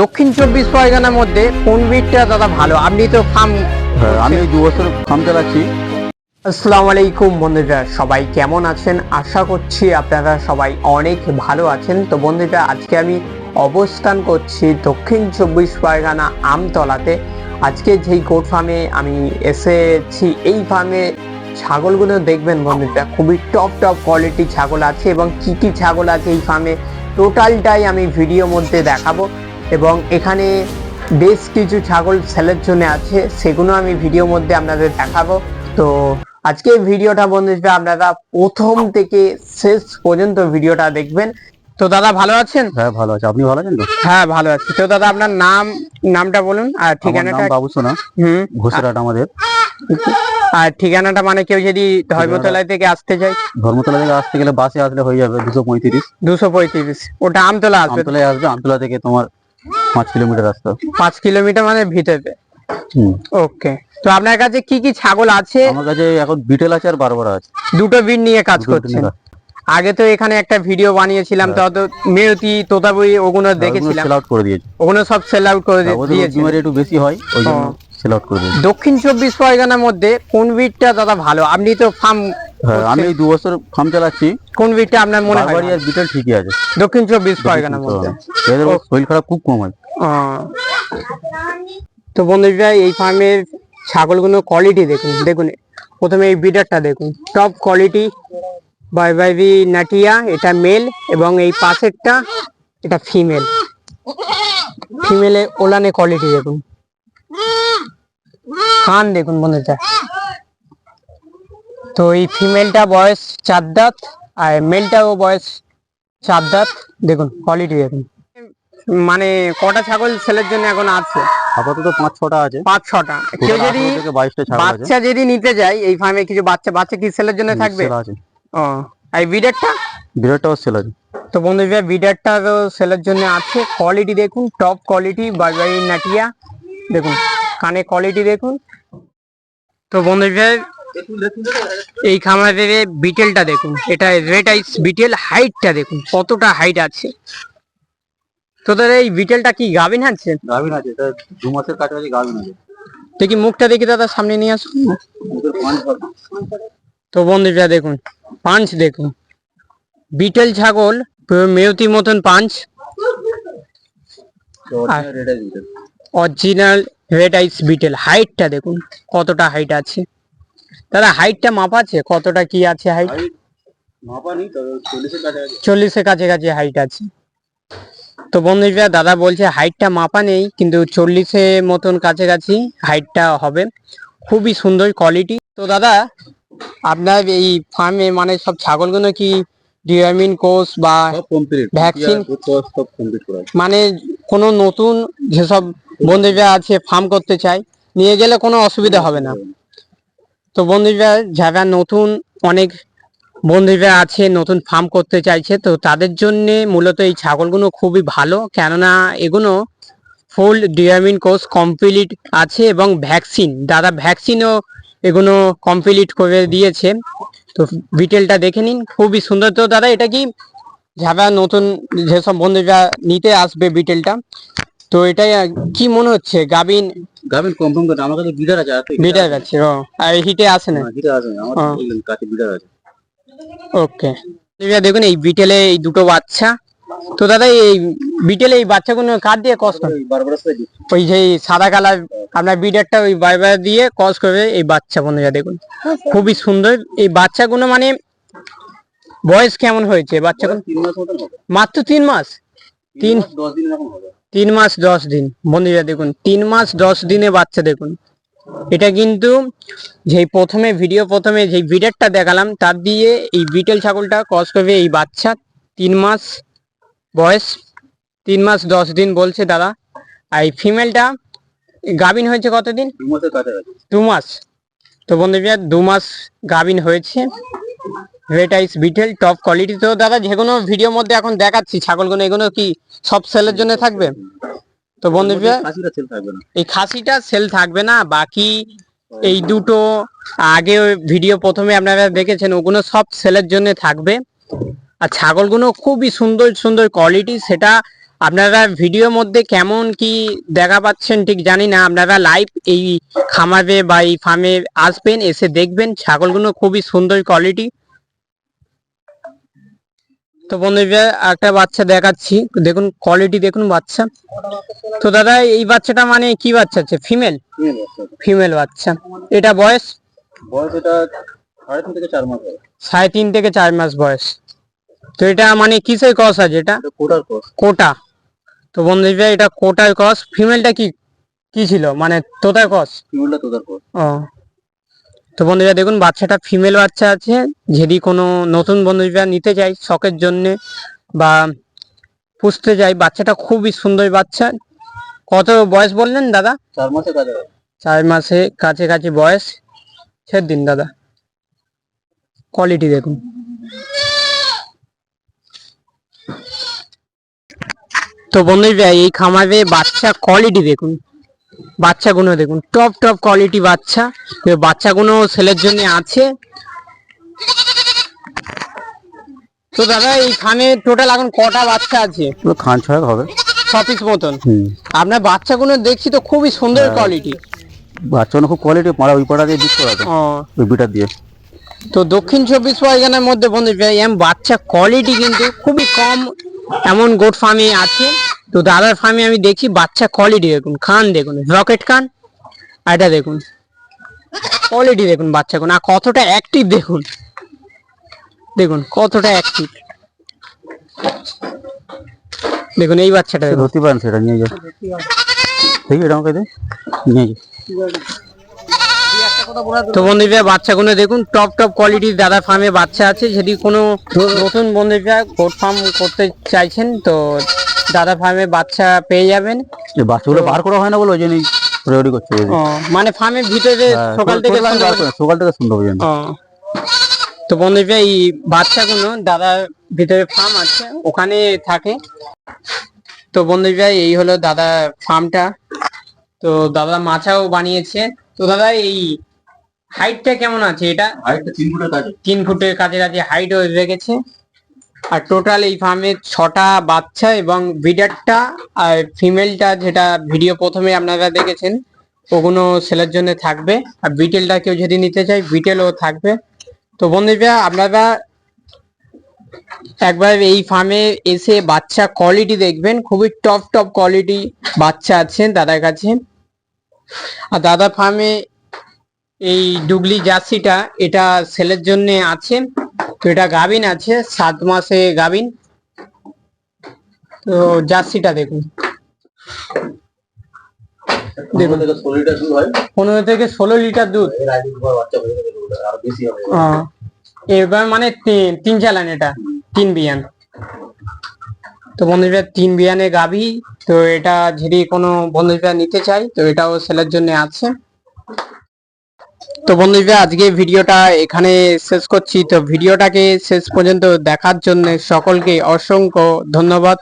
দক্ষিণ চব্বিশ পরগনার মধ্যে কোন বিটটা দাদা ভালো? আপনি তো ফার্ম হ্যাঁ আমি দু বছর ফার্ম চালাচ্ছি আসসালামু আলাইকুম বন্ধুরা সবাই কেমন আছেন? আশা করছি আপনারা সবাই অনেক ভালো আছেন। তো বন্ধুরা আজকে আমি অবস্থান করছি দক্ষিণ চব্বিশ পরগনা আমতলাতে। আজকে যেই গোট ফার্মে আমি এসেছি এই ফার্মে ছাগলগুলো দেখবেন বন্ধুরা খুবই টপ টপ কোয়ালিটি ছাগল আছে এবং কি কি ছাগল আছে এই ফার্মে টোটালটাই আমি ভিডিও মধ্যে দেখাবো। এবং এখানে বেশ কিছু ছাগল সেলের জন্য আছে সেগুলো আমি ভিডিও মধ্যে আপনাদের দেখাবো। তো আজকে ভিডিওটা বন্ধুরা আপনারা প্রথম থেকে শেষ পর্যন্ত ভিডিওটা দেখবেন। তো দাদা ভালো আছেন? হ্যাঁ ভালো আছে। আপনি ভালো আছেন তো? হ্যাঁ ভালো আছি। তো দাদা আপনার নাম নামটা বলুন আর ঠিকানাটা বাবু সোনা। হুম। ঘোষেরহাট আমাদের। আর ঠিকানাটা মানে কেউ যদি ধর্মতলায় থেকে আসতে চায়? ধর্মতলা থেকে আসতে গেলে বাসে আসলে হয়ে যাবে দুশো পঁয়ত্রিশ। দুশো পঁয়ত্রিশ। ওটা আমতলা আসবে? আমতলায় আসবে আমতলা থেকে তোমার পাঁচ কিলোমিটার রাস্তা। পাঁচ কিলোমিটার মানে হুম। ওকে। তো আপনার কাছে কি কি ছাগল আছে? আমার কাছে এখন বিটেল আছে আর বারবার আছে। দুটো বিট নিয়ে কাজ করছেন। আগে তো এখানে একটা ভিডিও বানিয়েছিলাম তো তো মেয়তি তোতাবই ওগুলো দেখেছিলাম। সেল আউট করে দিয়েছে। ওগুলো সব সেল আউট করে দিয়ে- ওদের একটু বেশি হয় ওই জন্য সেল আউট করে দিয়েছে। দক্ষিণ চব্বিশ পরগনার মধ্যে কোন বিটটা দাদা ভালো? আপনি তো ফার্ম হ্যাঁ আমি এই দু বছর ফার্ম চালাচ্ছি। কোন বিটটা আপনার মনে হয়? আর বিটেল ঠিকই আছে। দক্ষিণ চব্বিশ পরগনার মধ্যে। এদের শরীর খারাপ খুব কম হয়। তো বন্ধুরা এই ফার্মের ছাগলগুলো কোয়ালিটি দেখুন দেখুন। প্রথমে এই বিডারটা দেখুন। টপ কোয়ালিটি বাই বাইবি নাটিয়া এটা মেল এবং এই পাশেরটা এটা ফিমেল ফিমেলে ওলানে কোয়ালিটি দেখুন। কান দেখুন বন্ধুরা। তো এই ফিমেলটা বয়স চার দাঁত আর মেলটাও বয়স চার দাঁত। দেখুন কোয়ালিটি দেখুন। মানে কটা ছাগল সেলের জন্য এখন আছে? আপাতত পাঁচ ছটা আছে। পাঁচ ছটা। কেউ যদি 18 থেকে বাইশটা ছাগল আছে। বাচ্চা যদি নিতে যায় এই ফার্মে কিছু বাচ্চা বাচ্চা কি সেলের জন্য থাকবে? ও আর এই বিডারটা সেল আছে। তো বন্ধুরা বিডারটা তো সেলের জন্য আছে। কোয়ালিটি দেখুন টপ কোয়ালিটি বারবারি নাটিয়া। দেখুন কানে কোয়ালিটি দেখুন। তো বন্ধুরা এই খামারের বিটেলটা দেখুন এটা রেড আইস বিটেল হাইটটা দেখুন কতটা হাইট আছে। তোদের এই বিটেলটা কি গাভিন আছে? গাভিন আছে এটা দু মাসের কাছাকাছি গাভিন আছে। দেখি মুখটা দেখি দাদা সামনে নিয়ে আসুন। তো বন্ধুরা দেখুন পাঞ্চ দেখুন। বিটেল ছাগল মেয়তি মতন punch original red eyes Beetal হাইটটা দেখুন কতটা হাইট আছে। দাদা হাইটটা মাপ আছে? কতটা কি আছে হাইট মাপা নেই তবে চল্লিশের কাছাকাছি। চল্লিশের কাছাকাছি হাইট আছে। তো বন্ধুরা দাদা বলছে হাইটটা মাপা নেই কিন্তু চল্লিশের মতন কাছাকাছি হাইটটা হবে। খুবই সুন্দর কোয়ালিটি তো দাদা আপনার এই ফার্মে মানে সব ছাগলগুলো কি ডিওয়ামিন কোর্স বা ভ্যাকসিন মানে কোনো নতুন যেসব বন্ধুরা আছে ফার্ম করতে চায় নিয়ে গেলে কোনো অসুবিধা হবে না। তো বন্ধুরা, যারা নতুন, অনেক বন্ধুরা আছে, নতুন ফার্ম করতে চাইছে, তো তাদের জন্য মূলত এই ছাগলগুলো খুবই ভালো। কেননা এগুলো ফুল ডিয়ামিন কোর্স কমপ্লিট আছে এবং ভ্যাকসিন দাদা ভ্যাকসিনও এগুলো কমপ্লিট করে দিয়েছে। তো বিটেলটা দেখে নিন, খুবই সুন্দর। তো দাদা, এটা কি যারা নতুন, যেসব বন্ধুরা নিতে আসবে বিটেলটা তো এটা কি মনে হচ্ছে? গাবিন গাভিন কনফার্ম করে আমার কাছে বিডার আছে তো আছে ও। আর হিটে আসে না? বিডার আছে আমার হ্যাঁ। কাছে বিডার আছে। ওকে। দেখুন এই বিটেলে এই দুটো বাচ্চা। তো দাদা এই বিটেলে এই বাচ্চাগুলো কার দিয়ে কস ওই বারবার যে সাদা কালার আপনার বিডারটা ওই বাইবার দিয়ে কস করে এই বাচ্চা বন্ধুরা দেখুন। খুবই সুন্দর। এই বাচ্চাগুলো মানে বয়স কেমন হয়েছে? বাচ্চাগুলো মাত্র তিন মাস? তিন দশ দিন এরকম হবে। তিন মাস দশ দিন। বন্ধুরা দেখুন তিন মাস দশ দিনে বাচ্চা দেখুন। এটা কিন্তু যেই প্রথমে ভিডিও প্রথমে যেই ভিডিওটা দেখালাম তার দিয়ে এই বিটেল ছাগলটা কস করবে এই বাচ্চা। তিন মাস বয়স তিন মাস দশ দিন বলছে দাদা। আর এই ফিমেলটা গাভিন হয়েছে কতদিন? দু দু মাস। তো বন্ধুরা দু মাস গাভিন হয়েছে। Red eyes Beetal top quality তো দাদা যে কোনো ভিডিওর মধ্যে এখন দেখাচ্ছি ছাগলগুলো এগুলো কি সব সেলের জন্য থাকবে? তো বন্ধুরা এই খাসিটা সেল থাকবে না বাকি এই দুটো আগে ভিডিও প্রথমে আপনারা দেখেছেন ওগুলো সব সেলের জন্য থাকবে। আর ছাগলগুলো খুবই সুন্দর সুন্দর কোয়ালিটি সেটা আপনারা ভিডিওর মধ্যে কেমন কি দেখা পাচ্ছেন ঠিক জানি না। আপনারা লাইভ এই খামারে বা এই ফার্মে আসবেন এসে দেখবেন। ছাগলগুলো খুবই সুন্দর কোয়ালিটি তো বন্ধুরা একটা বাচ্চা দেখাচ্ছি। দেখুন কোয়ালিটি দেখুন বাচ্চা। তো দাদা এই বাচ্চাটা মানে কি বাচ্চা আছে ফিমেল ফিমেল বাচ্চা। এটা। বয়স? বয়স এটা সাড়ে তিন থেকে চার মাস বয়স। তো এটা মানে কিসের কস আছে এটা? কোটা। তো বন্ধুরা এটা কোটার কস ফিমেলটা কি কি ছিল? মানে তোতার কস ফিমেলটা তোদার কোর্স ও। তো বন্ধুরা দেখুন বাচ্চাটা ফিমেল বাচ্চা আছে যদি কোনো নতুন বন্ধুরা নিতে চাই শখের জন্য বা পুষতে চাই বাচ্চাটা খুবই সুন্দর বাচ্চা। কত বয়স বললেন দাদা? চার মাসে হবে চার মাসে কাছাকাছি বয়স। ছেড়ে দিন দাদা। কোয়ালিটি দেখুন। তো বন্ধুরা এই খামারে বাচ্চা কোয়ালিটি দেখুন। বাচ্চাগুলো দেখুন টপ টপ কোয়ালিটি বাচ্চা। বাচ্চাগুলো সেলের জন্য আছে। তো দাদা এই খামে টোটাল এখন কটা বাচ্চা আছে? পুরো খান ছয়েক হবে। ছ পিস মতন। আপনার বাচ্চাগুলো দেখছি তো খুবই সুন্দর কোয়ালিটি বাচ্চাগুলো খুব কোয়ালিটি মারা ওই পাড়া দিয়ে বিট করা ওই বিটার দিয়ে। তো দক্ষিণ চব্বিশ পরগনার মধ্যে বন্ধু এম বাচ্চা কোয়ালিটি কিন্তু খুবই কম এমন গোট ফার্মে আছে তো দাদার ফার্মে আমি দেখি বাচ্চা কোয়ালিটি দেখুন খান দেখুন রকেট খান আর এটা দেখুন কোয়ালিটি দেখুন বাচ্চা কোন আর কতটা অ্যাক্টিভ দেখুন দেখুন কতটা অ্যাক্টিভ দেখুন এই বাচ্চাটা ধরতে পারেন সেটা নিয়ে যাও। ঠিক আছে এটা আমাকে দে নিয়ে যাও। তো বন্ধুরা বাচ্চাগুলো দেখুন টপ টপ কোয়ালিটির দাদা ফার্মে বাচ্চা আছে। যদি কোনো নতুন বন্ধুরা গোট ফার্ম করতে চাইছেন তো দাদা ফার্মে বাচ্চা পেয়ে যাবেন। বাচ্চাগুলো বার করা হয় না বলে ওই জন্যই রেডি করছে মানে ফার্মের ভিতরে হ্যাঁ, সকাল থেকে সকাল থেকে পর্যন্ত। ও। তো বন্ধুরা এই বাচ্চাগুলো দাদার ভিতরে ফার্ম আছে ওখানে থাকে। তো বন্ধুরা এই হলো দাদা ফার্মটা তো দাদা মাছাও বানিয়েছে। তো দাদা এই হাইটটা কেমন আছে এটা? হাইটটা তিন ফুটের কাছে। তিন ফুটের হাইট রেখেছে। আর টোটাল এই ফার্মে ছটা বাচ্চা এবং বিডারটা আর ফিমেলটা যেটা ভিডিও প্রথমে আপনারা দেখেছেন ওগুলো সেলের জন্য থাকবে। আর বিটেলটা কেউ যদি নিতে চায় বিটেলও থাকবে। তো বন্ধু বন্ধুরা আপনারা একবার এই ফার্মে এসে বাচ্চা কোয়ালিটি দেখবেন। খুবই টপ টপ কোয়ালিটি বাচ্চা আছে দাদার কাছে। আর দাদা ফার্মে এই ডুগলি জার্সিটা এটা সেলের জন্য আছে। তো এটা গাবিন আছে সাত মাসে গাবিন তো জার্সিটা দেখুন। পনেরো থেকে ষোলো লিটার দুধ এবার মানে তিন চালান এটা তিন বিয়ান। তো বন্ধুরা তিন বিয়ানে গাভী তো এটা যদি কোনো বন্ধুরা নিতে চাই তো এটাও সেলের জন্য আছে। তো বন্ধুরা আজকে ভিডিওটা এখানে শেষ করছি। তো ভিডিওটাকে শেষ পর্যন্ত দেখার জন্য সকলকে অসংখ্য ধন্যবাদ।